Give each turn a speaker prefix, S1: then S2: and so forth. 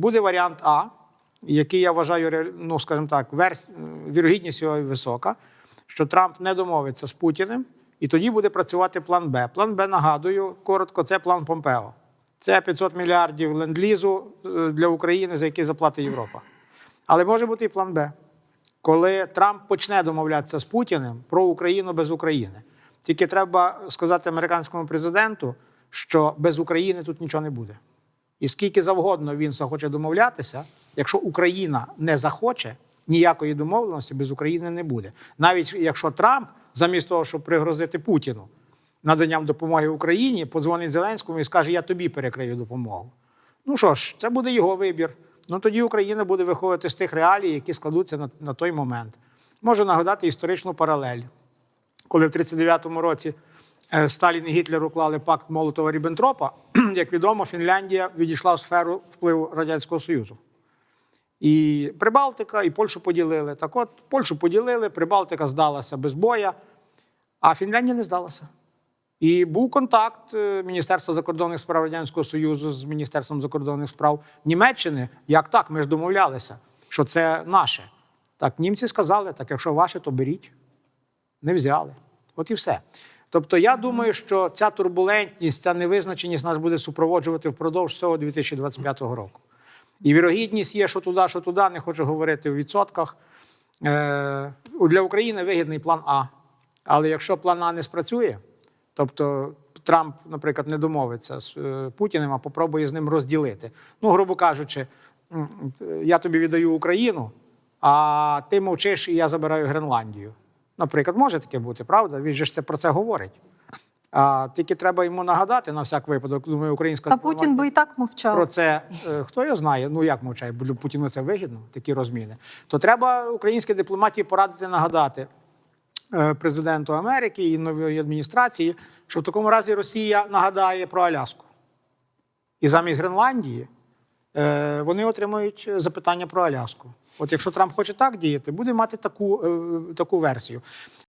S1: буде варіант А, який я вважаю, ну, скажімо так, верс... вірогідність його висока, що Трамп не домовиться з Путіним, і тоді буде працювати план Б. План Б, нагадую, коротко, це план Помпео. Це 500 мільярдів ленд-лізу е, для України, за які заплатить Європа. Але може бути і план Б, коли Трамп почне домовлятися з Путіним про Україну без України. Тільки треба сказати американському президенту, що без України тут нічого не буде. І скільки завгодно він захоче домовлятися, якщо Україна не захоче, ніякої домовленості без України не буде. Навіть якщо Трамп, замість того, щоб пригрозити Путіну наданням допомоги Україні, подзвонить Зеленському і скаже: Я тобі перекрию допомогу. Ну що ж, це буде його вибір. Ну тоді Україна буде виходити з тих реалій, які складуться на, на той момент. Можу нагадати історичну паралель коли в 39-му році Сталін і Гітлер уклали пакт Молотова Ріббентропа, як відомо, Фінляндія відійшла в сферу впливу Радянського Союзу. І Прибалтика, і Польщу поділили. Так от, Польщу поділили, Прибалтика здалася без боя, а Фінляндія не здалася. І був контакт е, Міністерства закордонних справ Радянського Союзу з Міністерством закордонних справ Німеччини. Як так? Ми ж домовлялися, що це наше. Так, німці сказали, так якщо ваше, то беріть не взяли. От і все. Тобто, я думаю, що ця турбулентність, ця невизначеність нас буде супроводжувати впродовж цього 2025 року. І вірогідність є, що туди, що туди, не хочу говорити в відсотках. Е, для України вигідний план А. Але якщо план А не спрацює, тобто Трамп, наприклад, не домовиться з е, Путіним, а попробує з ним розділити. Ну, грубо кажучи, я тобі віддаю Україну, а ти мовчиш, і я забираю Гренландію. Наприклад, може таке бути, правда? Він же ж це про це говорить. А тільки треба йому нагадати на всяк випадок. Думаю, українська
S2: А Путін би і так мовчав.
S1: про це е, хто його знає? Ну як мовчає, бо Путіну це вигідно, такі розміни. То треба українській дипломатії порадити нагадати е, президенту Америки і новій адміністрації, що в такому разі Росія нагадає про Аляску. І замість Гренландії е, вони отримують запитання про Аляску. От якщо Трамп хоче так діяти, буде мати таку, е, таку версію.